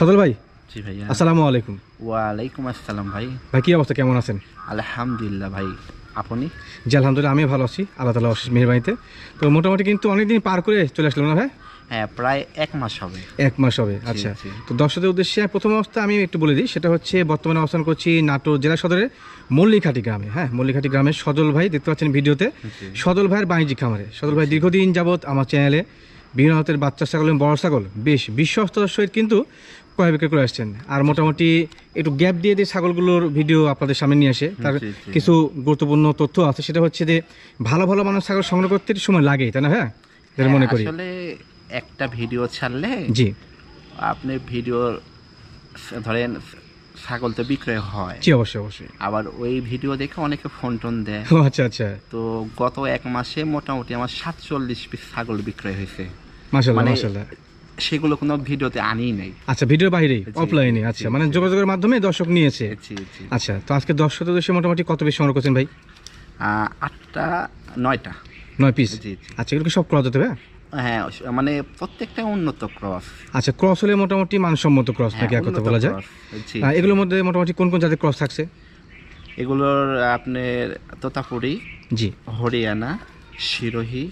সদল ভাই? জি ভাইয়া। আসসালামু আলাইকুম। ওয়ালাইকুম আসসালাম ভাই। ভাই কি অবস্থা? কেমন আছেন? আলহামদুলিল্লাহ ভাই। আপনি? জি আলহামদুলিল্লাহ আমি ভালো আছি। আল্লাহ তালা অশেষ মেহরবানিতে। তো মোটামুটি কিন্তু অনেকদিন পার করে চলে আসলাম না ভাই? হ্যাঁ প্রায় এক মাস হবে। এক মাস হবে আচ্ছা। তো দর্শকদের উদ্দেশ্যে প্রথম অবস্থা আমি একটু বলে দিই। সেটা হচ্ছে বর্তমানে অবস্থান করছি নাটোর জেলা সদরের মল্লিঘাটি গ্রামে। হ্যাঁ মল্লিঘাটি গ্রামের সজল ভাই দেখতে পাচ্ছেন ভিডিওতে। সজল ভাইয়ের বাণিজ্যিক খামারে। সজল ভাই দীর্ঘদিন যাবৎ আমার চ্যানেলে বিভিন্ন হাতের বাচ্চা ছাগল এবং বড় ছাগল বেশ বিশ্বস্ততার সহিত কিন্তু ক্রয় বিক্রয় করে আসছেন। আর মোটামুটি একটু গ্যাপ দিয়ে দিয়ে ছাগলগুলোর ভিডিও আপনাদের সামনে নিয়ে আসে। তার। কিছু গুরুত্বপূর্ণ তথ্য আছে সেটা হচ্ছে যে ভালো ভালো মানুষ ছাগল সংগ্রহ করতে একটু সময় লাগে তাই না হ্যাঁ মনে করি। আসলে একটা ভিডিও ছাড়লে জি। আপনি ভিডিওর ধরেন ছাগল তো বিক্রয় হয়। জি অবশ্যই অবশ্যই। আবার ওই ভিডিও দেখে অনেকে ফোন টোন দেয়। আচ্ছা আচ্ছা। তো গত এক মাসে মোটামুটি আমার সাতচল্লিশ পিস ছাগল বিক্রয় হয়েছে। মাশাল্লাহ মানে মাশাল্লাহ সেগুলো কোনো ভিডিওতে আনি নাই। আচ্ছা ভিডিওর বাইরেই অফলাইনে আচ্ছা মানে যোগাযোগের মাধ্যমে দর্শক নিয়েছে। আচ্ছা তো আজকে দর্শকদের উদ্দেশ্যে মোটামুটি কত বেশি সংগ্রহ করছেন ভাই? আটটা নয়টা। নয় পিস আচ্ছা এগুলো কি সব ক্রস হতে হবে হ্যাঁ? মানে প্রত্যেকটা উন্নত ক্রস আচ্ছা ক্রস হলে মোটামুটি মানসম্মত ক্রস নাকি এক কথা বলা যায়? এগুলোর মধ্যে মোটামুটি কোন কোন জাতের ক্রস থাকছে? এগুলোর আপনার তোতাপুরি জি। হরিয়ানা শিরোহী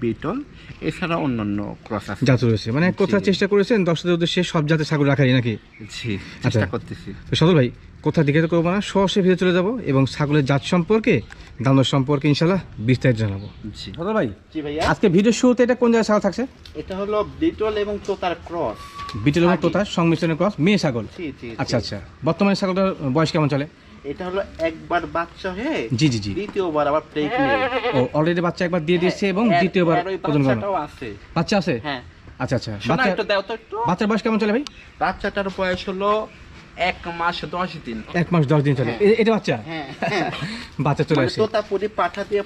বিটল এছাড়া অন্যান্য ক্রস আছে। জাত রয়েছে। মানে জি। চেষ্টা করেছেন? দর্শকদের উদ্দেশ্যে সব জাতের ছাগল রাখারই নাকি? জি আচ্ছা। চেষ্টা করতেছি। তো সদর ভাই কোথা দিকে তো করব না সহসে ভিতরে চলে যাব এবং ছাগলের জাত সম্পর্কে দামের সম্পর্কে ইনশাল্লাহ বিস্তারিত জানাব। জি। সদর ভাই জি ভাইয়া। আজকে ভিডিও শুরুতে এটা কোন জায়গায় ছাগল থাকছে? এটা হলো বিটল এবং তোতার ক্রস। বিটল এবং। তোতার সংমিশ্রণের ক্রস মেয়ে ছাগল। জি জি। আচ্ছা আচ্ছা। বর্তমানে ছাগলটার বয়স কেমন চলে? এটা হলো একবার বাচ্চা হয়ে জি জি জি। দ্বিতীয়বার আবার প্রেগনেন্ট ও অলরেডি বাচ্চা একবার দিয়ে দিয়েছে এবং দ্বিতীয়বার প্রদান করানো বাচ্চাটাও আছে। বাচ্চা আছে? হ্যাঁ। আচ্ছা আচ্ছা। বাচ্চা একটু দাও তো একটু। বাচ্চার বয়স কেমন চলে ভাই? বাচ্চাটার বয়স হলো এক মাস দশ দিন। এক মাস দশ দিন চলে। এটা বাচ্চা? হ্যাঁ হ্যাঁ। বাচ্চা চলে মানে আসে। তোতাপুরি পাঠা দিয়ে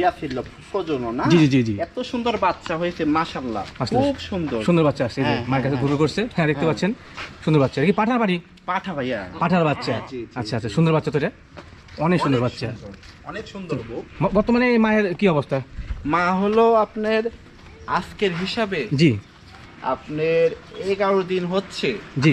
ইয়া ছিল প্রজনন না? জি, জি, জি, জি। এত সুন্দর বাচ্চা হয়েছে মাশাআল্লাহ। খুব সুন্দর। সুন্দর বাচ্চা আসছে হ্যাঁ, মায়ের কাছে হ্যাঁ, ঘুরে করছে। হ্যাঁ দেখতে হ্যাঁ। পাচ্ছেন? সুন্দর বাচ্চা। কি পাঠার বাড়ি? পাঠা ভাইয়া। পাঠার বাচ্চা। হ্যাঁ, আচ্ছা আচ্ছা সুন্দর বাচ্চা তো এটা। অনেক সুন্দর বাচ্চা। অনেক সুন্দর বর্তমানে এই মায়ের কি অবস্থা? মা হলো আপনার আজকের হিসাবে জি। আপনার এগারো দিন হচ্ছে।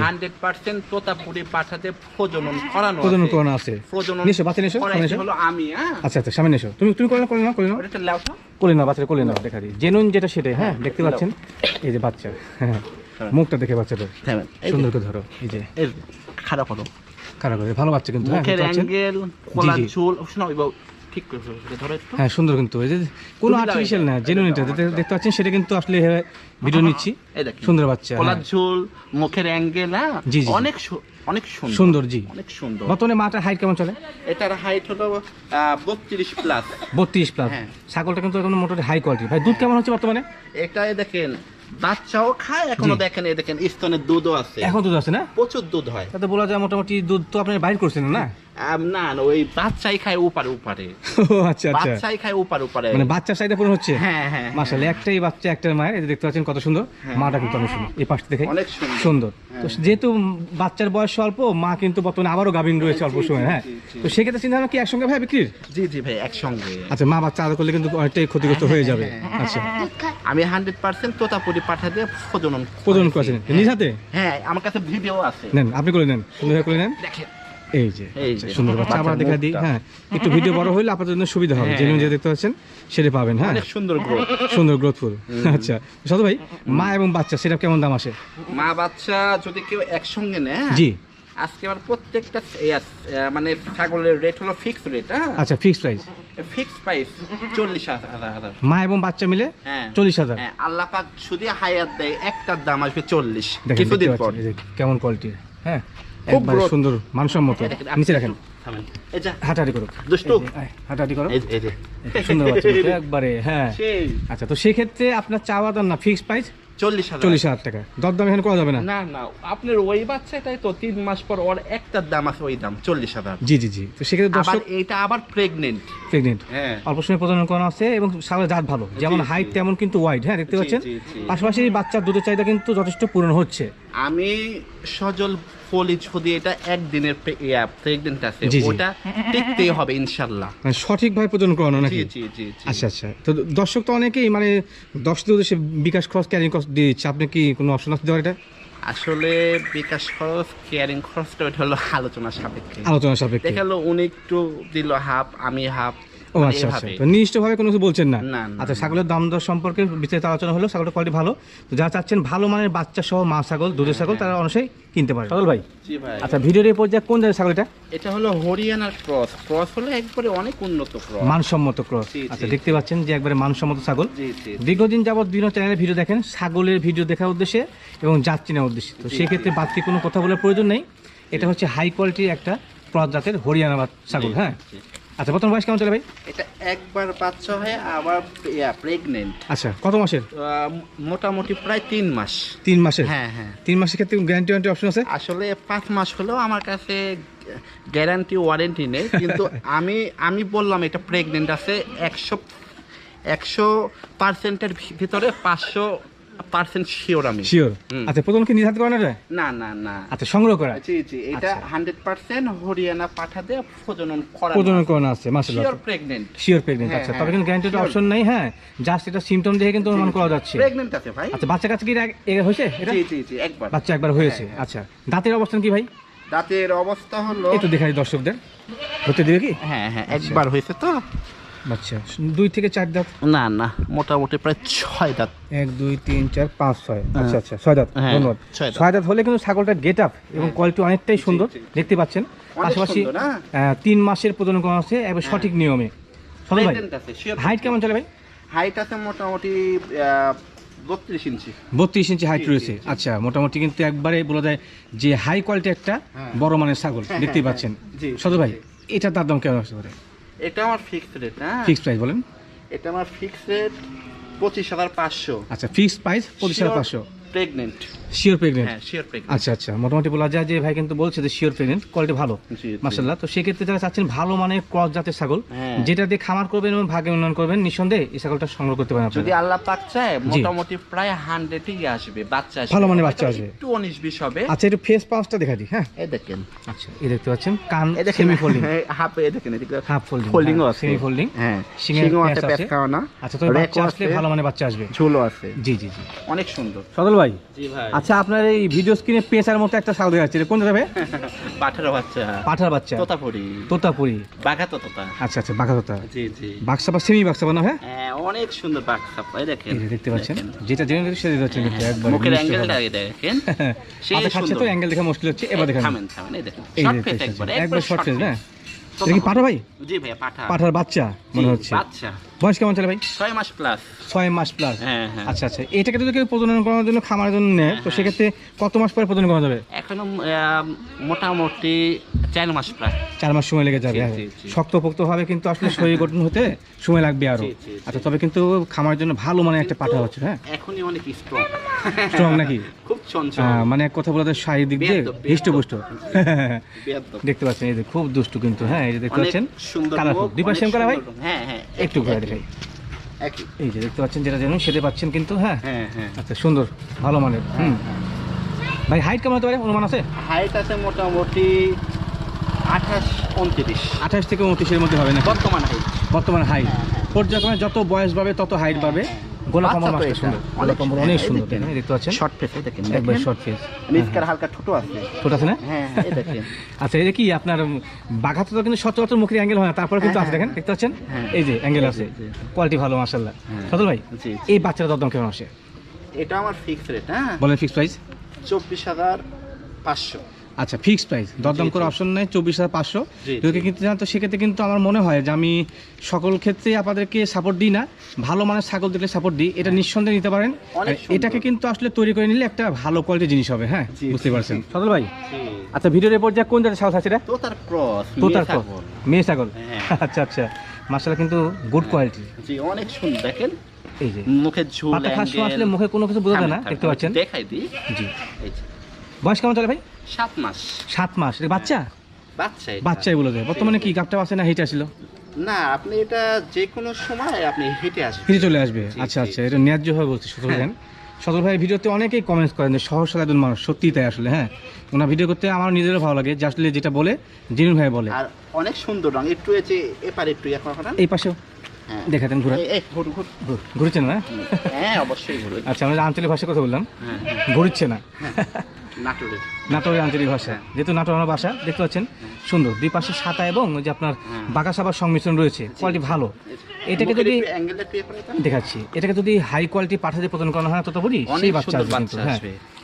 হান্ড্রেড পার্সেন্ট তোতাপুরি পাঠাতে প্রজনন করানো প্রজনন করানো আছে। প্রজনন নিশো বাচ্চা নিশো হলো আমি হ্যাঁ। আচ্ছা আচ্ছা সামনে এসো। তুমি তুমি করে নাও করে নাও করে নাও ওটা একটা লাউ তো? কোলে নাও বাচ্চাটা কোলে নাও দেখা দিই জেনুন যেটা সেটাই হ্যাঁ দেখতে পাচ্ছেন? এই যে বাচ্চা হ্যাঁ মুখটা দেখে বাচ্চাটার যে, সুন্দর করে ধরো এই যে। খারাপ হলো খারাপ করে। ভালো বাচ্চা কিন্তু হ্যাঁ মুখের অ্যাঙ্গেল কলার চুল শোনো ওই বাবু, ঠিক করে ধরো একটু। হ্যাঁ সুন্দর কিন্তু। এই যে কোনো আর্টিফিশিয়াল না। জেনুইন এটা দেখতে পাচ্ছেন সেটা কিন্তু আসলে ভিডিও নিচ্ছি। সুন্দর বাচ্চা কলার হ্যাঁ। ঝুল মুখের অ্যাঙ্গেল হ্যাঁ। অনেক অনেক সুন্দর। সুন্দর জি। অনেক সুন্দর। বর্তমানে মাটার হাইট কেমন চলে? এটার হাইট হলো বত্রিশ প্লাস বত্রিশ প্লাস হ্যাঁ। ছাগলটা কিন্তু এখন মোটামুটি হাই কোয়ালিটি ভাই দুধ কেমন হচ্ছে বর্তমানে? এটাই দেখেন বাচ্চাও খায় এখনও দেখেন এই দেখেন দুধও আছে। এখন দুধ আছে না? প্রচুর দুধ হয়। তাতে বলা যায় মোটামুটি দুধ তো আপনি বাইর করছেন না? না না ওই বাচ্চাই খায় উপারে উপারে। ও আচ্ছা আচ্ছা। বাচ্চাই খায় উপার উপারে। মানে বাচ্চার সাইডে পূরণ হচ্ছে? হ্যাঁ হ্যাঁ মাসালে একটাই বাচ্চা একটার মায়ের এই দেখতে পাচ্ছেন কত সুন্দর। হ্যাঁ। মাটা কিন্তু অনেক সুন্দর। এই পাশটা দেখে অনেক সুন্দর। তো হ্যাঁ। যেহেতু বাচ্চার বয়স অল্প মা কিন্তু বর্তমানে আবারও গাভিন রয়েছে অল্প সময় হ্যাঁ। তো সেক্ষেত্রে চিন্তা ভাবনা কি একসঙ্গে ভাই বিক্রির? জি জি ভাই একসঙ্গে। আচ্ছা মা বাচ্চা আলাদা করলে কিন্তু অনেকটাই ক্ষতিগ্রস্ত হয়ে যাবে। হ্যাঁ, আচ্ছা। আমি হান্ড্রেড পার্সেন্ট তোতাপুরি দিয়ে প্রজনন প্রজনন করেছি। করেছেন নিজ হাতে? হ্যাঁ আমার কাছে ভিডিও আছে। নেন আপনি করে নেন। সুন্দর করে নেন। দেখেন। এই যে আচ্ছা। সুন্দর বাচ্চা আবার দেখা দিই। হ্যাঁ একটু ভিডিও বড় হলে আপনাদের জন্য সুবিধা হবে। হ্যাঁ। যে দেখতে পাচ্ছেন সেটা পাবেন হ্যাঁ। সুন্দর গ্রোথ সুন্দর গ্রোথফুল আচ্ছা সাধু ভাই মা এবং বাচ্চা সেটা কেমন দাম আসে? মা বাচ্চা যদি কেউ একসঙ্গে নেয় জি। আজকে আমার প্রত্যেকটা মানে ছাগলের রেট হলো ফিক্স রেট হ্যাঁ। আচ্ছা ফিক্সড প্রাইস ফিক্স প্রাইস চল্লিশ হাজার মা এবং বাচ্চা মিলে হ্যাঁ। চল্লিশ হাজার। হ্যাঁ আল্লাহ পাক যদি হায়াত দেয় একটার দাম আসবে চল্লিশ। কিছুদিন পর। কেমন কোয়ালিটির হ্যাঁ। খুব সুন্দর মানসম্মত। নিচে রাখেন। থামেন। এই যা, হাঁটাহাঁটি করো দুষ্টু। এই যে, আয়, হাঁটাহাঁটি করো এই যে, এই যে। সুন্দর একবারে হ্যাঁ। আচ্ছা তো সেক্ষেত্রে আপনার চাওয়া দাম না ফিক্সড প্রাইস চল্লিশ হাজার। চল্লিশ হাজার টাকা। দরদাম এখানে করা যাবে না? না না। আপনার ওই বাচ্চাটাই তো তিন মাস পর ওর একটার দাম আছে ওই দাম চল্লিশ হাজার। জি জি জি। তো সেক্ষেত্রে আবার দর্শক আবার প্রেগনেন্ট প্রেগনেন্ট হ্যাঁ। অল্প সময় প্রজনন করানো আছে এবং জাত ভালো। যেমন হাইট তেমন কিন্তু ওয়াইড হ্যাঁ দেখতে পাচ্ছেন। পাশাপাশি বাচ্চার দুধের চাহিদা কিন্তু যথেষ্ট পূরণ হচ্ছে। আমি সজল ফলি যদি এটা একদিনের প্রেগনেন্ট আছে। ওটা টিকতেই হবে ইনশাল্লাহ। মানে সঠিকভাবে প্রজনন করানো নাকি? জি জি আচ্ছা আচ্ছা। তো দর্শক তো অনেকেই মানে দশ দিন উদ্দেশ্যে বিকাশ খরচ ক্যারিং খরচ দিয়ে দিচ্ছে। আপনি কি কোনো অপশন আছে দেওয়ার এটা? আসলে বিকাশ খরচ কেয়ারিং খরচটা ওইটা হলো আলোচনা সাপেক্ষে। আলোচনা সাপেক্ষে। দেখা গেলো উনি একটু দিল হাফ আমি হাফ ও আচ্ছা আচ্ছা। তো নিশ্চিতভাবে কোনো কিছু বলছেন না? না, না, আচ্ছা ছাগলের দাম দর সম্পর্কে বিস্তারিত আলোচনা হলো ছাগলের কোয়ালিটি ভালো। তো যারা চাচ্ছেন ভালো মানের বাচ্চা সহ মা ছাগল দুধের ছাগল তারা অবশ্যই কিনতে পারে ছাগল ভাই? আচ্ছা ভিডিওর এই পর্যায়ে কোন জায়গায় ছাগল এটা? এটা হলো হরিয়ানার ক্রস। ক্রস হলো একবারে অনেক উন্নত ক্রস। মানসম্মত ক্রস। আচ্ছা দেখতে পাচ্ছেন যে একবারে মানসম্মত ছাগল। জি জি দীর্ঘদিন যাবৎ বিভিন্ন চ্যানেলে ভিডিও দেখেন ছাগলের ভিডিও দেখার উদ্দেশ্যে এবং জাত চেনার উদ্দেশ্যে। তো সেক্ষেত্রে বাড়তি কোনো কথা বলার প্রয়োজন নেই। এটা হচ্ছে হাই কোয়ালিটির একটা প্রজাতের হরিয়ানা ছাগল হ্যাঁ। আচ্ছা প্রথম বয়স কেমন চলে ভাই? এটা একবার বাচ্চা হয়ে আবার প্রেগনেন্ট আচ্ছা কত মাসের? মোটামুটি প্রায় তিন মাস। তিন মাসের? হ্যাঁ হ্যাঁ। তিন মাসের ক্ষেত্রে গ্যারান্টি ওয়ারেন্টি অপশন আছে? আসলে পাঁচ মাস হলেও আমার কাছে গ্যারান্টি ওয়ারেন্টি নেই কিন্তু আমি আমি বললাম এটা প্রেগনেন্ট আছে একশো একশো পার্সেন্টের ভিতরে পাঁচশো পার্সেন্ট শিওর আমি। শিওর আচ্ছা প্রথম কি নিধাত করানো যায়? না না না। আচ্ছা সংগ্রহ করা। জি জি এটা আচ্ছা। হান্ড্রেড পার্সেন্ট হরিয়ানা পাঠা দিয়ে প্রজনন করা প্রজনন করানো আছে মাসাল্লাহ শিওর হ্যাঁ, আচ্ছা হ্যাঁ, তবে কিন্তু অপশন নেই হ্যাঁ। জাস্ট এটা দেখে কিন্তু অনুমান করা যাচ্ছে। আছে ভাই। আচ্ছা বাচ্চা কাছে কি হয়েছে এটা? জি জি জি একবার। বাচ্চা একবার হয়েছে হ্যাঁ, আচ্ছা। দাঁতের অবস্থান কি ভাই? দাঁতের অবস্থা হলো একটু দেখাই দর্শকদের। হতে দিবে কি? হ্যাঁ হ্যাঁ একবার হয়েছে তো। আচ্ছা দুই থেকে চার দাঁত? না না মোটামুটি প্রায় ছয় দাঁত। এক দুই তিন চার পাঁচ ছয়। আচ্ছা আচ্ছা ছয় দাঁত হ্যাঁ, ধন্যবাদ। ছয় দাঁত। হলে কিন্তু ছাগলটার গেট আপ এবং কোয়ালিটি অনেকটাই সুন্দর। দেখতে পাচ্ছেন। পাশাপাশি হ্যাঁ। তিন মাসের প্রজনন করা আছে এবং সঠিক নিয়মে। সদর ভাই হাইট কেমন চলে ভাই? হাইট আছে মোটামুটি বত্রিশ ইঞ্চি। বত্রিশ ইঞ্চি হাইট রয়েছে। আচ্ছা মোটামুটি কিন্তু একবারে বলা যায় যে হাই কোয়ালিটি একটা হ্যাঁ। বড় মানের ছাগল হ্যাঁ, দেখতেই হ্যাঁ, পাচ্ছেন। সদর ভাই জি। এটার তার দাম কেমন আসতে পারে? এটা আমার ফিক্সড রেট হ্যাঁ? ফিক্সড প্রাইস বলেন। এটা আমার ফিক্সড রেট পঁচিশ হাজার পাঁচশো। আচ্ছা ফিক্সড প্রাইস পঁচিশ হাজার পাঁচশো। প্রেগনেন্ট শিওর প্রেগনেন্ট হ্যাঁ শিওর প্রেগনেন্ট আচ্ছা আচ্ছা মোটামুটি বলা যায় যে ভাই কিন্তু বলছে যে শিওর প্রেগনেন্ট কোয়ালিটি ভালো জি, জি। তো সেক্ষেত্রে যারা চাচ্ছেন ভালো মানের ক্রস জাতের ছাগল হ্যাঁ। যেটা দিয়ে খামার করবেন এবং ভাগে উন্নয়ন করবেন নিঃসন্দেহে এই ছাগলটা সংগ্রহ করতে পারেন যদি আল্লাহ পাক চায় মোটামুটি প্রায় হান্ড্রেডই আসবে বাচ্চা আসবে। ভালো মানের বাচ্চা আসবে। একটু উনিশ বিশ হবে। আচ্ছা একটু ফেস পাঁচটা দেখা দিই হ্যাঁ? এই দেখেন। আচ্ছা এই দেখতে পাচ্ছেন কান সেমি ফোল্ডিং হাফ এই দেখেন এদিকে হাফ ফোল্ডিং ফোল্ডিংও আছে। সেমি ফোল্ডিং হ্যাঁ শিঙের আছে আছে। পেট খাওয়ানা আচ্ছা তো বাচ্চা আসলে ভালো মানের বাচ্চা আসবে। আছে। জি জি জি। অনেক সুন্দর। সদল ভাই। জি ভাই। আচ্ছা আপনার এই ভিডিও স্ক্রিনে পেঁচার মতো একটা ছাগল দেখা যাচ্ছে। কোন যাবে পাঠের বাচ্চা। পাঠার বাচ্চা। তোতাপুরি। তোতাপুরি। বাঘা তোতা। আচ্ছা আচ্ছা বাঘা তোতা। জি জি। বাক্সা বা সেমি বাক্সা বানা হ্যাঁ হ্যাঁ অনেক সুন্দর বাঘা এই দেখেন। এই দেখতে পাচ্ছেন? যেটা জেনে দেখতে সেটা দেখতে কিন্তু হ্যাঁ, একবার মুখের অ্যাঙ্গেলটা দেখেন। সেই হাতে খাচ্ছে তো অ্যাঙ্গেল দেখা মুশকিল হচ্ছে। এবার দেখেন। থামেন থামেন এই দেখেন। শর্ট ফেস একবার একবার শর্ট ফেস না এটা কি পাঠা ভাই? জি ভাই পাঠা। পাঠার বাচ্চা মনে হচ্ছে। বাচ্চা। বয়স কেমন চলে ভাই? ছয় মাস প্লাস ছয় মাস প্লাস হ্যাঁ হ্যাঁ। আচ্ছা আচ্ছা। এটাকে যদি কেউ প্রজনন করার জন্য খামারের জন্য নেয় তো হ্যাঁ। সেক্ষেত্রে কত মাস পরে প্রজনন করা যাবে? এখনও মোটামুটি চার মাস প্রায় চার মাস সময় লেগে যাবে হ্যাঁ। শক্তপোক্ত ভাবে কিন্তু আসলে শরীর গঠন হতে সময় লাগবে আরও। আচ্ছা তবে কিন্তু খামারের জন্য ভালো মানে একটা পাঠা হচ্ছে হ্যাঁ। এখনই অনেক স্ট্রং স্ট্রং নাকি? খুব চঞ্চল। মানে এক কথা বলা যায় শারীরিক দিয়ে। হৃষ্টপুষ্ট। দেখতে পাচ্ছেন এই যে খুব দুষ্টু কিন্তু হ্যাঁ এই যে দেখতে পাচ্ছেন সুন্দর কালারফুল দুই পাশে ভাই? হ্যাঁ হ্যাঁ একটু ঘুরে দেখাই। এই যে দেখতে পাচ্ছেন যেটা জানেন সেটা পাচ্ছেন কিন্তু হ্যাঁ। হ্যাঁ হ্যাঁ। আচ্ছা সুন্দর ভালো মানের হুম। ভাই হাইট কেমন হতে পারে? অনুমান আছে? হাইট আছে মোটামুটি আঠাশ উনত্রিশ। আঠাশ থেকে উনত্রিশের মধ্যে হবে না বর্তমান হাইট বর্তমান হাইট পর্যায়ক্রমে যত বয়স পাবে তত হাইট বাড়বে। গোলা কম্বল বাচ্চা মাছটা সুন্দর। গোলা অনেক সুন্দর। তাই না? দেখতে পাচ্ছেন? শর্ট ফেসে দেখেন একবার শর্ট ফেস হালকা ছোট আছে। ছোট আছে না? হ্যাঁ হ্যাঁ, এই দেখেন। আচ্ছা এটা কি আপনার বাঘাতে তো কিন্তু সচরাচর মুখের অ্যাঙ্গেল হয় না তারপরে কিন্তু হ্যাঁ, আছে দেখেন দেখতে পাচ্ছেন? হ্যাঁ। এই যে অ্যাঙ্গেল আছে। কোয়ালিটি ভালো হ্যাঁ। সদল ভাই জি। এই বাচ্চারা দরদাম কেমন আসে? এটা আমার ফিক্স রেট হ্যাঁ। বলেন ফিক্স প্রাইস চব্বিশ হাজার পাঁচশো। আচ্ছা ফিক্স প্রাইস দরদাম করে অপশন নেই চব্বিশ হাজার পাঁচশো। যদি। কিনতে চান তো সেক্ষেত্রে কিন্তু আমার মনে হয় যে আমি সকল ক্ষেত্রে আপনাদেরকে সাপোর্ট দিই না। ভালো মানের ছাগল দেখলে সাপোর্ট দিই এটা নিঃসন্দেহে নিতে পারেন। এটাকে কিন্তু আসলে তৈরি করে নিলে একটা ভালো কোয়ালিটির জিনিস হবে হ্যাঁ? বুঝতে পারছেন? সদল ভাই আচ্ছা ভিডিওর এরপর যা কোন জাতের ছাগল আছে এটা? তো ক্রস তোতার কর মেয়ে ছাগল। হ্যাঁ। আচ্ছা আচ্ছা। মাসালা কিন্তু গুড কোয়ালিটি জি অনেক সুন্দর। দেখেন এই যে মুখের ঝুল আসলে মুখে কোনো কিছু বোঝা যায় না দেখতে পাচ্ছেন? দেখাই দিই। জি। এই যে, বয়স কেমন চলে ভাই? সাত মাস। সাত মাস। এটা বাচ্চা? বাচ্চা বাচ্চাই বলে দেয়। বর্তমানে কি গাপটা আছে না হিট আসছিল না আপনি এটা যে কোনো সময় আপনি হেঁটে আসবেন। ফিরে চলে আসবে। আচ্ছা আচ্ছা এটা ন্যায্য হয়ে বলছি ভাই সদর ভাই ভিডিওতে অনেকেই কমেন্টস করেন যে সহজ সাধারণ মানুষ সত্যিই তাই আসলে হ্যাঁ? ওনার ভিডিও করতে আমার নিজেরও ভালো লাগে যে আসলে যেটা বলে জিনুন ভাই বলে। আর অনেক সুন্দর রং একটু এসে এপারে একটু এই পাশেও। হ্যাঁ। দেখাতেন ঘুরে এই- এই ঘুর ঘুর। ঘুরছেন না হ্যাঁ? অবশ্যই আচ্ছা আমরা আঞ্চলিক ভাষায় কথা বললাম হ্যাঁ। ঘুরছে না। নাটোরের। নাটোরের আঞ্চলিক ভাষা। যেহেতু নাটোর আমার ভাষা দেখতে পাচ্ছেন? সুন্দর। দুই পাশে সাতা এবং যে আপনার হ্যাঁ। বাঁকা সাবার সংমিশ্রণ রয়েছে। কোয়ালিটি ভালো। এটাকে যদি দেন। দেখাচ্ছি। এটাকে যদি হাই কোয়ালিটি পাঠাতে প্রদান করানো হয় তত বলি সেই বাচ্চা হ্যাঁ।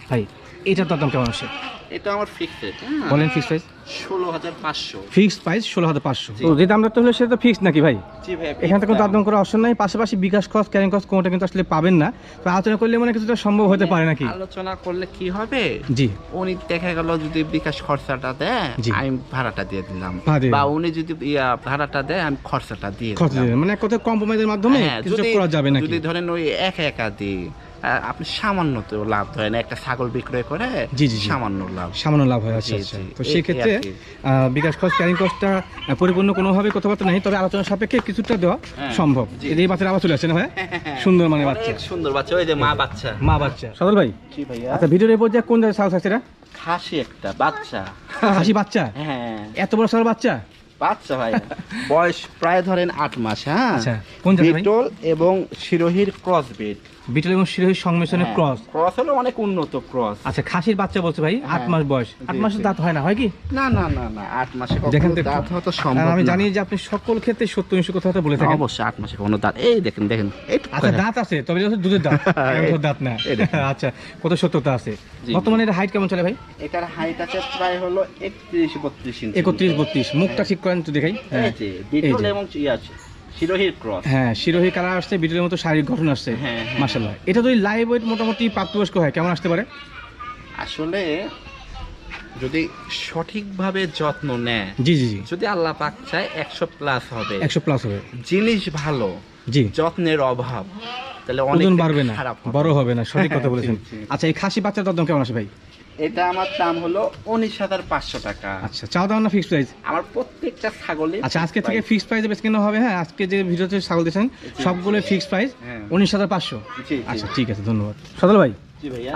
ভাই এটার দাম কেমন আসে? এটা আমার ফিক্সড বলেন ফিক্স প্রাইস ষোলো হাজার পাঁচশো। ফিক্সড প্রাইস ষোলো হাজার পাঁচশো। জি। তো যে দামটা হলো সেটা তো ফিক্সড নাকি ভাই? জি ভাই এখান থেকে দাম করার অপশন নাই পাশাপাশি বিকাশ খরচ ক্যারিং খরচ কোনোটা কিন্তু আসলে পাবেন না। তো আলোচনা করলে মনে কিছুটা সম্ভব হতে পারে নাকি? আলোচনা করলে কি হবে? জি। উনি দেখা গেল যদি বিকাশ খরচাটা দেয় আমি ভাড়াটা দিয়ে দিলাম। বা উনি যদি ভাড়াটা দেয় আমি খরচাটা দিয়ে দিলাম। মানে কম্প্রোমাইজের মাধ্যমে হ্যাঁ, করা যাবে নাকি? যদি ধরেন ওই একা একা দিই আপনি সামান্য তো লাভ ধরেন একটা ছাগল বিক্রয় করে জি, জি। সামান্য লাভ। সামান্য লাভ হয় আচ্ছা আচ্ছা। তো এই- সেই ক্ষেত্রে আহ, বিকাশ খরচ ক্যারিং কস্টটা পরিপূর্ণ কোনোভাবে কথাবার্তা নেই তবে আলোচনার সাপেক্ষে কিছুটা দেওয়া হ্যাঁ, সম্ভব। এই বাচ্চাটা আবার চলে আসছে না ভাই সুন্দর মানে বাচ্চা। অনেক সুন্দর বাচ্চা ওই যে মা বাচ্চা। মা বাচ্চা। সদল ভাই জি ভাইয়া। আচ্ছা ভিডিওর এরপর যে কোন জায়গায় আছে এটা খাসি একটা বাচ্চা। হাসি বাচ্চা? হ্যাঁ। এত বড় সার বাচ্চা? বাচ্চা ভাই বয়স প্রায় ধরেন আট মাস হ্যাঁ? আচ্ছা, কোন বিটল এবং শিরোহির ক্রস বিট বিটল এবং শিরোহী সংমিশ্রণের ক্রস ক্রস হলো অনেক উন্নত ক্রস আচ্ছা খাসির বাচ্চা বলছে ভাই আট হ্যাঁ। মাস বয়স। আট জি। দাঁত হয় না হয় কি? না না না না আট মাসে দেখেন। দাঁত হওয়া তো সম্ভব আমি জানি যে আপনি সকল ক্ষেত্রে সত্য অংশ কথা বলে থাকেন। অবশ্যই আট মাসে কোনো দাঁত এই দেখেন দেখেন আচ্ছা দাঁত আছে তবে এটা দুধের দাঁত। দাঁত না। আচ্ছা কত সত্যতা আছে? বর্তমানে এর হাইট কেমন চলে ভাই? এটার হাইট আছে প্রায় হলো একত্রিশ বত্রিশ একত্রিশ বত্রিশ। মুখটা ঠিক করেন তো দেখাই। হ্যাঁ। বিটল এবং ইয়ে আছে। শিরোহির ক্রস। হ্যাঁ শিরোহী কালার আসছে বিটলের মতো শারীরিক গঠন আসছে হ্যাঁ, হ্যাঁ। মাসাল্লাহ এটা যদি লাইভ ওয়েট মোটামুটি প্রাপ্তবয়স্ক হয় কেমন আসতে পারে? আসলে যদি সঠিকভাবে যত্ন নেয় জি জি জি। যদি আল্লাহ পাক চায় একশো প্লাস হবে। একশো প্লাস হবে। জিনিস ভালো জি। যত্নের অভাব তাহলে অনেক ওজন বাড়বে না বড় হবে না সঠিক কথা বলেছেন। আচ্ছা এই খাসি বাচ্চার দাম কেমন আসে ভাই? এটা আমার দাম হলো উনিশ হাজার পাঁচশো টাকা। আচ্ছা চাও দাম না ফিক্সড প্রাইস আমার প্রত্যেকটা ছাগলে আচ্ছা আজকে থেকে ফিক্সড প্রাইসে বেশ কেন হবে হ্যাঁ? আজকে যে ভিডিওতে ছাগল দিয়েছেন সবগুলো ফিক্সড প্রাইস। উনিশ হাজার পাঁচশো। আচ্ছা ঠিক আছে ধন্যবাদ। সদল ভাই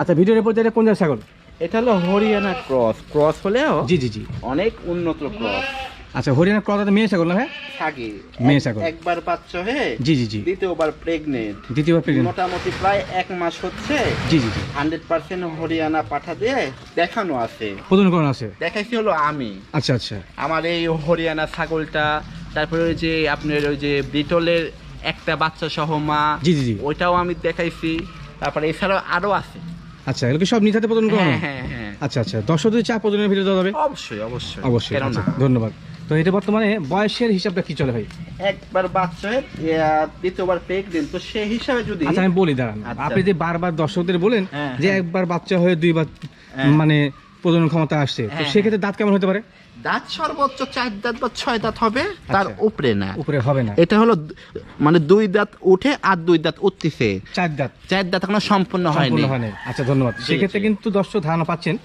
আচ্ছা ভিডিওর এটা কোন জায়গায় ছাগল? এটা হলো হরিয়ানা ক্রস। ক্রস হলেও জি জি জি। অনেক উন্নত ক্রস। আচ্ছা হরিয়ানা ক্রস মেয়ে ছাগল না হ্যাঁ থাকে মেয়ে ছাগল। একবার বাচ্চা হয়ে জি জি জি। দ্বিতীয়বার প্রেগনেন্ট দ্বিতীয়বার প্রেগনেন্ট মোটামুটি প্রায় এক মাস হচ্ছে। জি জি জি। হান্ড্রেড পার্সেন্ট হরিয়ানা পাঠা দিয়ে দেখানো আছে। প্রদান করানো আছে? দেখাইছি হলো আমি। আচ্ছা আচ্ছা। আমার এই হরিয়ানা ছাগলটা তারপরে ওই যে আপনার ওই যে ব্রিটলের একটা বাচ্চা সহ মা জি জি জি। ওইটাও আমি দেখাইছি। তারপরে এছাড়াও আরও আছে। আচ্ছা এগুলো সব নিজ হাতে প্রদান করানো হ্যাঁ হ্যাঁ হ্যাঁ। আচ্ছা আচ্ছা। দর্শক যদি চা প্রদানের ভিডিও দেওয়া যাবে? অবশ্যই অবশ্যই। অবশ্যই আচ্ছা, ধন্যবাদ। তো এটা বর্তমানে বয়সের হিসাবটা কি চলে ভাই? একবার বাচ্চা দ্বিতীয়বার প্রেগনেন্ট তো সেই হিসাবে যদি আচ্ছা আমি বলি দাঁড়ান। আচ্ছা। আপনি যে বারবার দর্শকদের বলেন হ্যাঁ, যে হ্যাঁ। একবার বাচ্চা হয়ে দুইবার হ্যাঁ। মানে প্রজনন ক্ষমতা আসছে তো সেক্ষেত্রে দাঁত কেমন হতে পারে? দাঁত সর্বোচ্চ চার দাঁত বা ছয় দাঁত হবে তার আচ্ছা। উপরে না। উপরে হবে না। এটা হলো মানে দুই দাঁত উঠে আর দুই দাঁত উঠতেছে। চার দাঁত। চার দাঁত এখনও সম্পূর্ণ হয়নি। আচ্ছা ধন্যবাদ। সেক্ষেত্রে কিন্তু দর্শক ধারণা পাচ্ছেন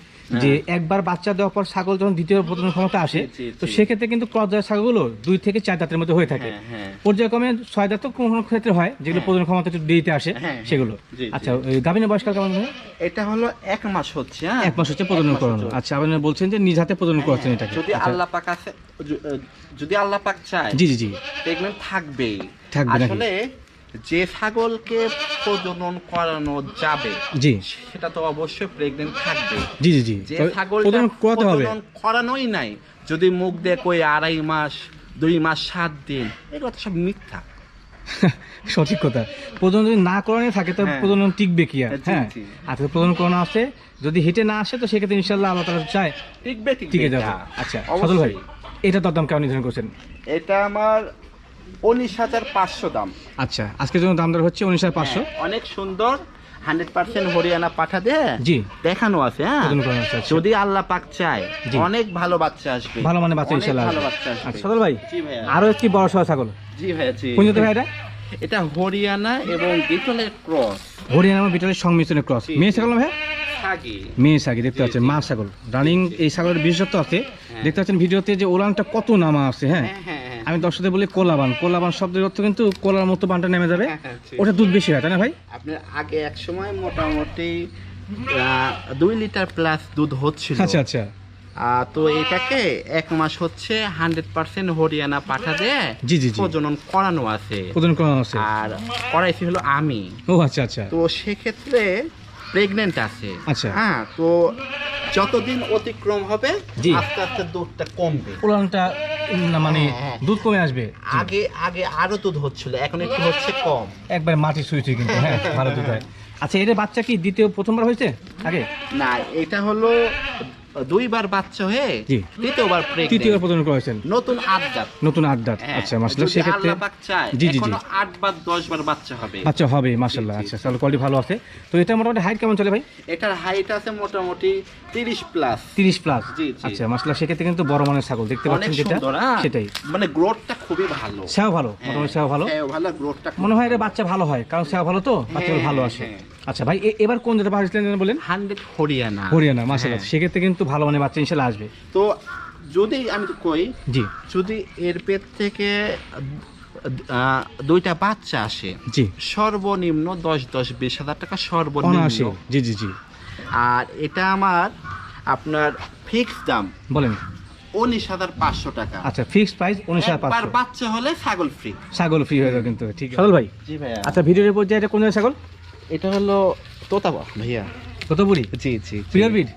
যে একবার বাচ্চা দেওয়ার পর ছাগল যখন দ্বিতীয় প্রজনন ক্ষমতা আসে তো সেক্ষেত্রে কিন্তু ক্রস ছাগলগুলো দুই থেকে চার দাঁতের মধ্যে হয়ে থাকে। হ্যাঁ, হ্যাঁ। পর্যায়ক্রমে ছয় দাঁত কোনো কোনো ক্ষেত্রে হয় যেগুলো প্রজনন ক্ষমতা একটু দেরিতে আসে হ্যাঁ, হ্যাঁ। সেগুলো। আচ্ছা গাভিনের বয়সকাল কেমন হয় এটা হলো এক মাস হচ্ছে হ্যাঁ। এক মাস হচ্ছে প্রজনন করানো আচ্ছা আপনি বলছেন যে নিজ হাতে প্রজনন করছেন এটাকে। যদি আচ্ছা। আল্লাহ পাক আছে যদি আল্লাহ পাক চায় জি জি জি। প্রেগনেন্ট থাকবেই। থাকবে আসলে যে ছাগলকে প্রজনন করানো যাবে জি। সেটা তো অবশ্যই প্রেগনেন্ট থাকবে। জি জি জি। যে তবে ছাগলটা প্রজনন করাতে হবে। প্রজনন করানোই নাই যদি মুখ দিয়ে কই আড়াই মাস দুই মাস সাত দিন এগুলো তো সব মিথ্যা। সঠিক কথা। প্রজনন যদি না করানো থাকে তো হ্যাঁ। প্রজনন টিকবে কি আর? হ্যাঁ জি। আচ্ছা প্রজনন করানো আছে। যদি হেঁটে না আসে তো সেক্ষেত্রে ইনশাল্লাহ আল্লাহ তালা চায় টিকবে টিকে যাবে। আচ্ছা। সদল ভাই এটা তো দাম কেমন নির্ধারণ করছেন? এটা আমার উনিশ হাজার পাঁচশো দাম। আচ্ছা আজকের জন্য দাম দর হচ্ছে উনিশ হাজার পাঁচশো। হ্যাঁ, অনেক সুন্দর হান্ড্রেড পার্সেন্ট হরিয়ানা পাঠা দিয়ে জি। দেখানো আছে হ্যাঁ? আছে আচ্ছা। যদি আল্লাহ পাক চায়। অনেক ভালো বাচ্চা আসবে। ভালো মানে বাচ্চা ভালো বাচ্চা আসবে। আচ্ছা ভাই আরও একটি বড় সহ ছাগল। জি ভাইয়া জি। কোন জাতের ভাই এটা? এটা হরিয়ানা এবং বিটলের ক্রস। হরিয়ানা এবং বিটলের সংমিশ্রণের ক্রস। মেয়ে ছাগল ভাই মেয়ে ছাগি দেখতে পাচ্ছেন মা ছাগল। রানিং এই ছাগলের বিশেষত্ব আছে। দেখতে পাচ্ছেন ভিডিওতে যে ওলানটা কত নামা আছে হ্যাঁ? হ্যাঁ হ্যাঁ হ্যাঁ। আমি দর্শকদের বলি কোলাবান। কোলাবান শব্দের অর্থ কিন্তু কোলার মতো বানটা নেমে যাবে। হ্যাঁ, হ্যাঁ। ওটা দুধ বেশি হয় তাই না ভাই? আপনার আগে এক সময় মোটামুটি দুই লিটার প্লাস দুধ হচ্ছিল। আচ্ছা আচ্ছা। তো এটাকে এক মাস হচ্ছে হান্ড্রেড পার্সেন্ট হরিয়ানা পাঠা দিয়ে জি, জি, জি। প্রজনন করানো আছে। আর করাইছি হলো আমি। ও আচ্ছা আচ্ছা। তো সেক্ষেত্রে প্রেগনেন্ট আছে। আচ্ছা। হ্যাঁ তো যতদিন অতিক্রম হবে জি। আস্তে আস্তে দুধটা কমবে। উলানটা মানে হ্যাঁ, হ্যাঁ। দুধ কমে আসবে। আগে আগে আরও দুধ হচ্ছিল এখন একটু হচ্ছে কম। একবার মাটি শুয়েছে কিন্তু হ্যাঁ ভালো দুধ হয়। আচ্ছা এটা বাচ্চা কি দ্বিতীয় প্রথমবার হয়েছে? আগে? না এটা হলো দুইবার বাচ্চা হয়ে তৃতীয়বার তৃতীয়বার প্রদান করেছেন নতুন আটদাত নতুন আড্ডা আচ্ছা মাসাল্লাহ সেক্ষেত্রে জি, জি, জি। এখনও আট বার দশ বার বাচ্চা হবে। বাচ্চা হবে জি, জি। আচ্ছা তাহলে কোয়ালিটি ভালো আছে। তো এটা মোটামুটি হাইট কেমন চলে ভাই? এটার হাইট আছে মোটামুটি তিরিশ প্লাস তিরিশ প্লাস জি, জি। আচ্ছা মাসাল্লাহ সেক্ষেত্রে কিন্তু বড় মানের ছাগল দেখতে পাচ্ছেন যেটা? হ্যাঁ? সেটাই। মানে গ্রোথটা খুবই ভালো। সেও ভালো মোটামুটি সেও ভালো। হ্যাঁ, ভালো গ্রোথটা মনে হয় এটা বাচ্চা ভালো হয় কারণ সেও ভালো তো? হ্যাঁ, ভালো আসে হ্যাঁ। আচ্ছা ভাই এবার কোন যেটা পাঠিয়েছিলেন যেন বলেন? হান্ড্রেড হরিয়ানা। হরিয়ানা মাসাল্লাহ হ্যাঁ। সেক্ষেত্রে কিন্তু ভালো মানে বাচ্চা ইনশাল্লাহ আসবে। তো যদি আমি তো কই জি। যদি এর পেট থেকে দুইটা বাচ্চা আসে জি। সর্বনিম্ন দশ দশ বিশ হাজার টাকা সর্বনিম্ন। জি জি জি। আর এটা আমার আপনার ফিক্স দাম। বলেন। উনিশ হাজার পাঁচশো টাকা। আচ্ছা ফিক্সড প্রাইস উনিশ হাজার পাঁচশো। বাচ্চা হলে ছাগল ফ্রি ছাগল ফ্রি হয়ে যাবে কিন্তু ঠিক সদল ভাই আচ্ছা ভিডিওর উপর যে এটা কোন ছাগল? এটা হলো তোতাবা ভাইয়া। কত বুড়ি জি জি। পিওর বিড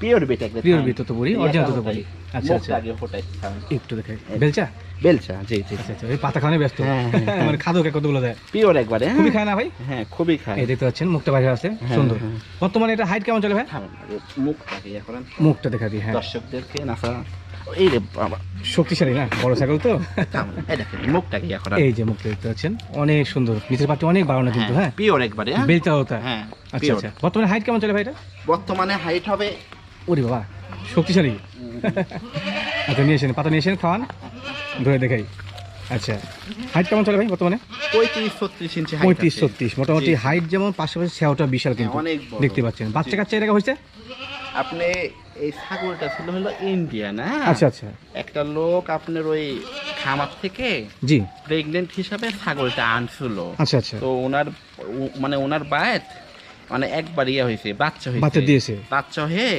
পিওর বিট একদম পিওর বিট তো বুড়ি অরিজিনাল তো বুড়ি আচ্ছা আচ্ছা। আগে ফোটাই একটু দেখাই বেলচা? বেলচা জি জি। আচ্ছা আচ্ছা এই পাতা খাওয়ানো ব্যস্ত। হ্যাঁ, হ্যাঁ, মানে খাদকে কতগুলো দেয়? পিওর একবারে হ্যাঁ? খুবই খায় না ভাই? হ্যাঁ খুবই খায়। এই দেখতে পাচ্ছেন মুখটা বাইরে আছে হ্যাঁ, সুন্দর। হ্যাঁ। বর্তমানে এটা হাইট কেমন চলে ভাই? ইয়ে করেন মুখটা দেখা দিই হ্যাঁ। দর্শকদেরকে নাসা এই রে বাবা। শক্তিশালী না? বড় ছাগল তো? এই দেখেন মুখটাকে এই যে মুখটা দেখতে পাচ্ছেন অনেক সুন্দর। নিচের পাটি অনেক বাড়ানো কিন্তু হ্যাঁ? পিওর একবারে হ্যাঁ? বেলচা হতা হ্যাঁ আচ্ছা আচ্ছা। বর্তমানে হাইট কেমন চলে ভাই এটা? বর্তমানে হাইট হবে ওরে বাবা শক্তিশালী। আচ্ছা নিয়ে এসেন পাতা নিয়ে এসেন খাওয়ান ধরে দেখাই। আচ্ছা হাইট কেমন চলে ভাই বর্তমানে? পঁয়ত্রিশ ছত্রিশ ইঞ্চি পঁয়ত্রিশ ছত্রিশ। মোটামুটি হাইট যেমন পাশাপাশি সেওটা বিশাল কিন্তু। দেখতে পাচ্ছেন। বাচ্চা কাচ্চা এরকম হয়েছে? আপনি এই ছাগলটা ছিল হলো ইন্ডিয়ান হ্যাঁ? আচ্ছা আচ্ছা। একটা লোক আপনার ওই খামার থেকে জি। প্রেগনেন্ট হিসাবে ছাগলটা আনছিল। আচ্ছা আচ্ছা। তো ওনার মানে ওনার বায়াত মানে একবার ইয়া হয়েছে বাচ্চা হয়েছে। বাচ্চা দিয়েছে। বাচ্চা হয়ে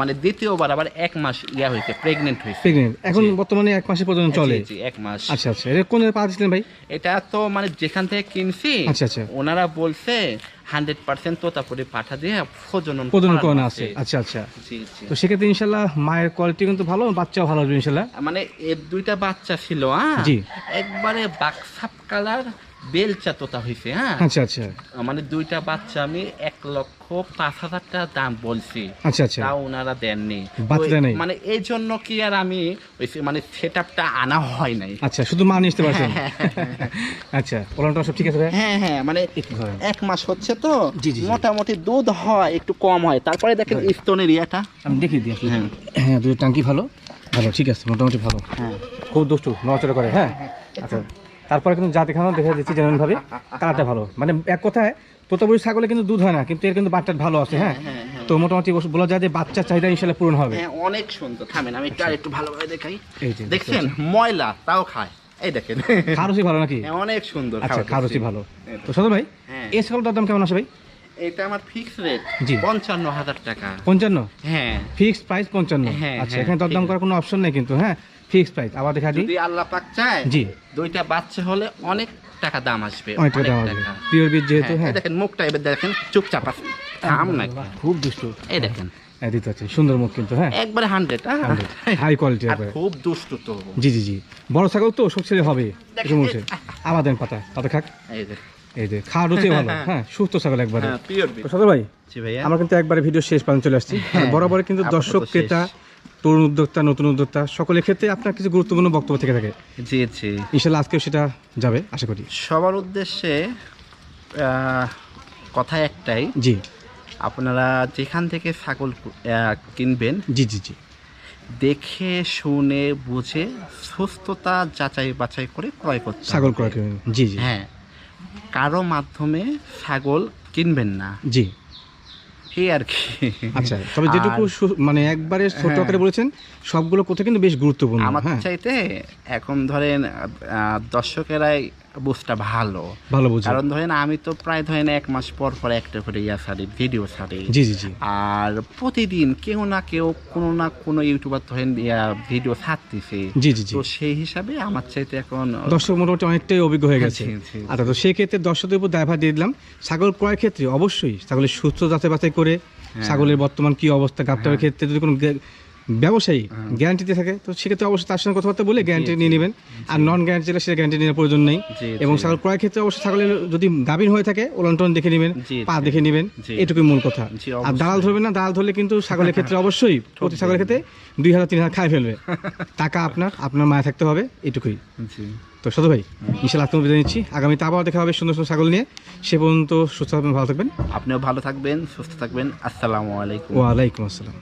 মানে দ্বিতীয়বার আবার এক মাস ইয়া হয়েছে প্রেগনেন্ট হয়েছে। প্রেগনেন্ট এখন বর্তমানে এক মাসে পর্যন্ত চলে। জি, এক মাস। আচ্ছা আচ্ছা এটা কোন পা দিচ্ছিলেন ভাই? এটা তো মানে যেখান থেকে কিনছি আচ্ছা, আচ্ছা। ওনারা বলছে হান্ড্রেড পার্সেন্ট তোতাপুরি পাঠা দিয়ে প্রজনন প্রজনন করানো আছে। আচ্ছা আচ্ছা। তো সেক্ষেত্রে ইনশাল্লাহ মায়ের কোয়ালিটি কিন্তু ভালো বাচ্চাও ভালো আসবে ইনশাল্লাহ। মানে এর দুইটা বাচ্চা ছিল হ্যাঁ? জি। একবারে বাকসাপ কালার বেলচা তোতা হয়েছে হ্যাঁ? আচ্ছা আচ্ছা। মানে দুইটা বাচ্চা আমি এক লক্ষ পাঁচ হাজার টাকা দাম বলছি। আচ্ছা আচ্ছা। তাও ওনারা দেননি। তো মানে এই জন্য কি আর আমি মানে সেট আপটা আনা হয় নাই। আচ্ছা শুধু মা আসতে পারছেন? আচ্ছা ওলানটা সব ঠিক আছে হ্যাঁ হ্যাঁ মানে এক মাস হচ্ছে তো। মোটামুটি দুধ হয় একটু কম হয়। তারপরে দেখেন স্তনের ইয়েটা। আমি দেখিয়ে দিই হ্যাঁ। হ্যাঁ দুধের টাঙ্কি ভালো? ভালো ঠিক আছে মোটামুটি ভালো। হ্যাঁ। খুব দুষ্টু নড়াচড়া করে হ্যাঁ। আচ্ছা। তারপরে কিন্তু যা দেখানো দেখা দিচ্ছি যেমন ভাবে। কালারটা ভালো। মানে এক কথায় তোতাপুরি ছাগলে কিন্তু দুধ হয় না কিন্তু এর কিন্তু বাচ্চা ভালো আছে হ্যাঁ? হ্যাঁ, হ্যাঁ। তো মোটামুটি বলা যায় যে বাচ্চার চাহিদা ইনশাল্লাহ পূরণ হবে। হ্যাঁ অনেক সুন্দর। থামেন আমি একটু আর একটু ভালোভাবে দেখাই। দেখছেন? ময়লা তাও খায়। এই দেখেন। খারসি ভালো নাকি? হ্যাঁ, অনেক সুন্দর আচ্ছা খাওয়াতে ভালো। তো সদর ভাই হ্যাঁ। এই ছাগলটার দাম কেমন আছে ভাই? এটা আমার ফিক্স রেট জি। পঞ্চান্ন হাজার টাকা। পঞ্চান্ন? হ্যাঁ। ফিক্সড প্রাইস পঞ্চান্ন। হ্যাঁ, আচ্ছা হ্যাঁ, এখানে দরদাম করার কোনো অপশন নেই কিন্তু হ্যাঁ? ফিক্সড প্রাইস আবার দেখা দিই যদি আল্লাহ পাক চায় জি। দুইটা বাচ্চা হলে অনেক টাকা দাম আসবে অনেক টাকা দাম আসবে। পিওর বীজ যেহেতু হ্যাঁ, হ্যাঁ। দেখেন মুখটা এবার দেখেন চুপচাপ আছে। থাম না খুব দুষ্টু। এই দেখেন। হ্যাঁ দিতে পারছি। সুন্দর মুখ কিন্তু হ্যাঁ। একবারে হান্ড্রেড হাই কোয়ালিটি একবারে। খুব দুষ্টু তো। জি জি জি। বড় ছাগল তো হবে। একটু বলছে আবার দেন পাতা। পাতা খাক। এই যে। এই যে খাওয়ার রুচি ভালো। হ্যাঁ। সুস্থ ছাগল একবারে। হ্যাঁ পিওর তো সদর ভাই জি কিন্তু একবারে ভিডিও শেষ পর্যন্ত চলে আসছি। হ্যাঁ, বরাবর কিন্তু দর্শক ক্রেতা তরুণ উদ্যোক্তা নতুন উদ্যোক্তা সকলের ক্ষেত্রে আপনার কিছু গুরুত্বপূর্ণ বক্তব্য থেকে থাকে। জি জি। ইনশাল্লাহ আজকেও সেটা যাবে আশা করি। সবার উদ্দেশ্যে কথা একটাই। জি। আপনারা যেখান থেকে ছাগল কিনবেন জি জি জি। দেখে শুনে বুঝে সুস্থতা যাচাই বাছাই করে ক্রয় করতে ছাগল ক্রয় করবেন। জি জি। হ্যাঁ। কারও মাধ্যমে ছাগল কিনবেন না। জি। এই আর কি আচ্ছা তবে যেটুকু মানে একবারে ছোট হ্যাঁ। আকারে বলেছেন সবগুলো কথা কিন্তু বেশ গুরুত্বপূর্ণ আমার হ্যাঁ চাইতে এখন ধরেন আহ, দর্শকেরাই বুঝটা ভালো। ভালো বুঝি কারণ ধরেন আমি তো প্রায় ধরেন এক মাস পর পর একটা করে ইয়া ছাড়ি ভিডিও ছাড়ি। জি জি জি। আর প্রতিদিন কেউ না কেউ কোনো না কোনো ইউটিউবার ধরেন ইয়া ভিডিও ছাড়তেছে। জি জি জি। তো সেই হিসাবে আমার চাইতে এখন দর্শক মোটামুটি অনেকটাই অভিজ্ঞ হয়ে গেছে। আচ্ছা তো সেই ক্ষেত্রে দর্শকদের উপর দায়ভার দিয়ে দিলাম। ছাগল ক্রয়ের ক্ষেত্রে অবশ্যই ছাগলের সুস্থ যাচাই বাছাই করে হ্যাঁ। ছাগলের বর্তমান কি অবস্থা গাপটার ক্ষেত্রে যদি কোনো ব্যবসায়ী গ্যারান্টিতে থাকে। তো সেক্ষেত্রে অবশ্যই তার সঙ্গে কথাবার্তা বলে গ্যারান্টি নিয়ে নেবেন। আর নন গ্যারান্টি যেটা সেটা গ্যারান্টি নেওয়ার প্রয়োজন নেই। এবং। ছাগল ক্রয়ের ক্ষেত্রে অবশ্যই ছাগলের যদি গাভীর হয়ে থাকে ওলন্টন দেখে নেবেন পা দেখে নেবেন এটুকুই মূল কথা। আর। দালাল ধরবেন না দালাল ধরলে কিন্তু ছাগলের ক্ষেত্রে অবশ্যই প্রতি ছাগলের ক্ষেত্রে দুই হাজার তিন হাজার খায় ফেলবে। টাকা আপনার আপনার মায়া থাকতে হবে এটুকুই। তো সাধু ভাই ইনশাল্লাহ আত্ম বিদায় নিচ্ছি। আগামীতে আবার দেখা হবে সুন্দর সুন্দর ছাগল নিয়ে। সে পর্যন্ত সুস্থ থাকবেন ভালো থাকবেন। আপনিও ভালো থাকবেন সুস্থ থাকবেন। আসসালামু আলাইকুম। ওয়ালাইকুম আসসালাম।